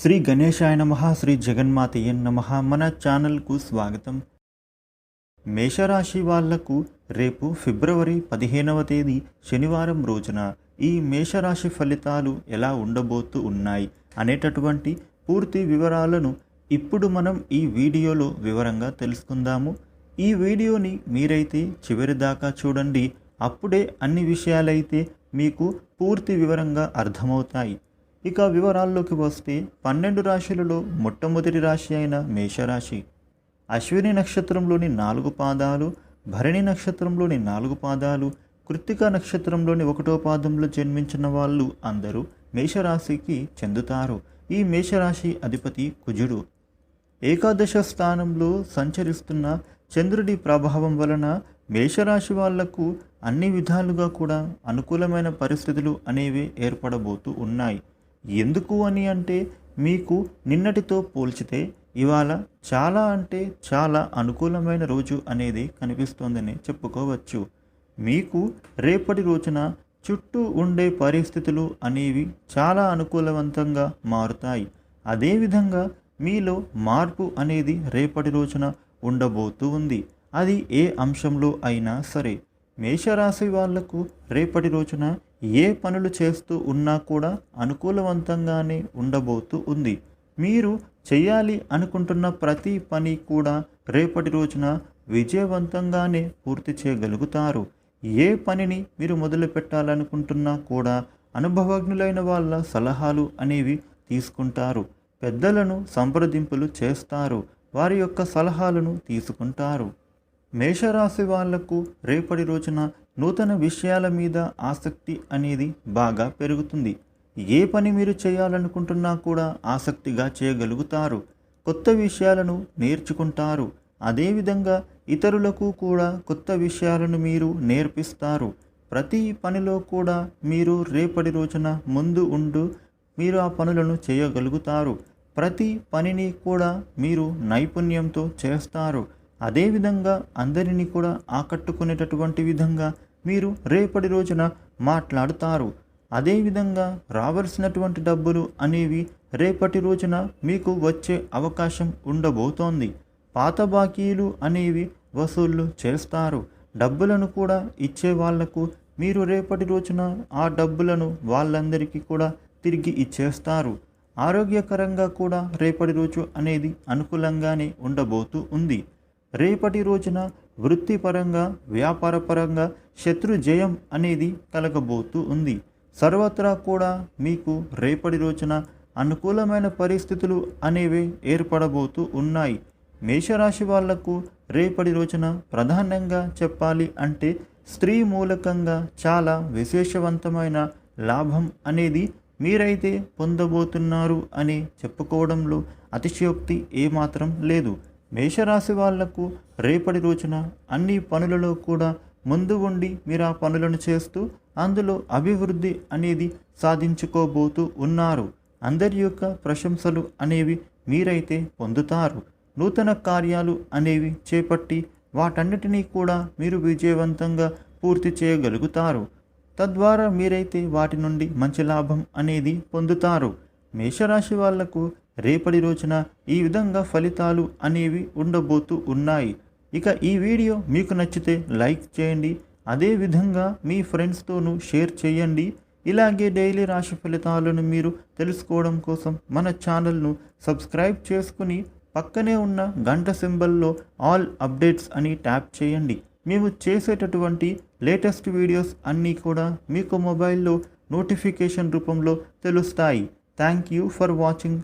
శ్రీ గణేశాయ నమ శ్రీ జగన్మాతయ్య నమ. మన ఛానల్కు స్వాగతం. మేషరాశి వాళ్ళకు రేపు ఫిబ్రవరి పదిహేనవ తేదీ శనివారం రోజున ఈ మేషరాశి ఫలితాలు ఎలా ఉండబోతూ ఉన్నాయి అనేటటువంటి పూర్తి వివరాలను ఇప్పుడు మనం ఈ వీడియోలో వివరంగా తెలుసుకుందాము. ఈ వీడియోని మీరైతే చివరి దాకా చూడండి. అప్పుడే అన్ని విషయాలైతే మీకు పూర్తి వివరంగా అర్థమవుతాయి. ఇక వివరాల్లోకి వస్తే పన్నెండు రాశులలో మొట్టమొదటి రాశి అయిన మేషరాశి. అశ్విని నక్షత్రంలోని నాలుగు పాదాలు భరణి నక్షత్రంలోని నాలుగు పాదాలు కృత్తిక నక్షత్రంలోని ఒకటో పాదంలో జన్మించిన వాళ్ళు అందరూ మేషరాశికి చెందుతారు. ఈ మేషరాశి అధిపతి కుజుడు. ఏకాదశ స్థానంలో సంచరిస్తున్న చంద్రుడి ప్రభావం వలన మేషరాశి వాళ్ళకు అన్ని విధాలుగా కూడా అనుకూలమైన పరిస్థితులు అనేవి ఏర్పడబోతూ ఉన్నాయి. ఎందుకు అని అంటే మీకు నిన్నటితో పోల్చితే ఇవాళ చాలా అంటే చాలా అనుకూలమైన రోజు అనేది కనిపిస్తోందని చెప్పుకోవచ్చు. మీకు రేపటి రోజున చుట్టూ ఉండే పరిస్థితులు అనేవి చాలా అనుకూలవంతంగా మారుతాయి. అదేవిధంగా మీలో మార్పు అనేది రేపటి రోజున ఉండబోతూ ఉంది. అది ఏ అంశంలో అయినా సరే మేషరాశి వాళ్ళకు రేపటి రోజున ఏ పనులు చేస్తూ ఉన్నా కూడా అనుకూలవంతంగానే ఉండబోతూ ఉంది. మీరు చేయాలి అనుకుంటున్న ప్రతి పని కూడా రేపటి రోజున విజయవంతంగానే పూర్తి చేయగలుగుతారు. ఏ పనిని మీరు మొదలు పెట్టాలనుకుంటున్నా కూడా అనుభవజ్ఞులైన వాళ్ళ సలహాలు అనేవి తీసుకుంటారు. పెద్దలను సంప్రదింపులు చేస్తారు. వారి యొక్క సలహాలను తీసుకుంటారు. మేషరాశి వాళ్ళకు రేపటి రోజున నూతన విషయాల మీద ఆసక్తి అనేది బాగా పెరుగుతుంది. ఏ పని మీరు చేయాలనుకుంటున్నా కూడా ఆసక్తిగా చేయగలుగుతారు. కొత్త విషయాలను నేర్చుకుంటారు. అదేవిధంగా ఇతరులకు కూడా కొత్త విషయాలను మీరు నేర్పిస్తారు. ప్రతి పనిలో కూడా మీరు రేపటి రోజున ముందు ఉండు మీరు ఆ పనులను చేయగలుగుతారు. ప్రతి పనిని కూడా మీరు నైపుణ్యంతో చేస్తారు. అదేవిధంగా అందరినీ కూడా ఆకట్టుకునేటటువంటి విధంగా మీరు రేపటి రోజున మాట్లాడుతారు. అదేవిధంగా రావాల్సినటువంటి డబ్బులు అనేవి రేపటి రోజున మీకు వచ్చే అవకాశం ఉండబోతోంది. పాత బాకీలు అనేవి వసూళ్ళు చేస్తారు. డబ్బులను కూడా ఇచ్చే వాళ్ళకు మీరు రేపటి రోజున ఆ డబ్బులను వాళ్ళందరికీ కూడా తిరిగి ఇచ్చేస్తారు. ఆరోగ్యకరంగా కూడా రేపటి రోజు అనేది అనుకూలంగానే ఉండబోతూ ఉంది. రేపటి రోజున వృత్తిపరంగా వ్యాపారపరంగా శత్రు జయం అనేది కలగబోతూ ఉంది. సర్వత్రా కూడా మీకు రేపటి రోజున అనుకూలమైన పరిస్థితులు అనేవి ఏర్పడబోతూ ఉన్నాయి. మేషరాశి వాళ్ళకు రేపటి రోజున ప్రధానంగా చెప్పాలి అంటే స్త్రీ మూలకంగా చాలా విశేషవంతమైన లాభం అనేది మీరైతే పొందబోతున్నారు అని చెప్పుకోవడంలో అతిశయోక్తి ఏమాత్రం లేదు. మేషరాశి వాళ్ళకు రేపటి రోజున అన్ని పనులలో కూడా ముందు ఉండి మీరు ఆ పనులను చేస్తూ అందులో అభివృద్ధి అనేది సాధించుకోబోతూ ఉన్నారు. అందరి యొక్క ప్రశంసలు అనేవి మీరైతే పొందుతారు. నూతన కార్యాలు అనేవి చేపట్టి వాటన్నిటినీ కూడా మీరు విజయవంతంగా పూర్తి చేయగలుగుతారు. తద్వారా మీరైతే వాటి నుండి మంచి లాభం అనేది పొందుతారు. మేషరాశి వాళ్ళకు రేపటి రోజున ఈ విధంగా ఫలితాలు అనేవి ఉండబోతూ ఉన్నాయి. ఇక ఈ వీడియో మీకు నచ్చితే లైక్ చేయండి. అదేవిధంగా మీ ఫ్రెండ్స్తోనూ షేర్ చేయండి. ఇలాగే డైలీ రాశి ఫలితాలను మీరు తెలుసుకోవడం కోసం మన ఛానల్ను సబ్స్క్రైబ్ చేసుకుని పక్కనే ఉన్న గంట సింబల్లో ఆల్ అప్డేట్స్ అని ట్యాప్ చేయండి. మేము చేసేటటువంటి లేటెస్ట్ వీడియోస్ అన్నీ కూడా మీకు మొబైల్లో నోటిఫికేషన్ రూపంలో తెలుస్తాయి. Thank you for watching.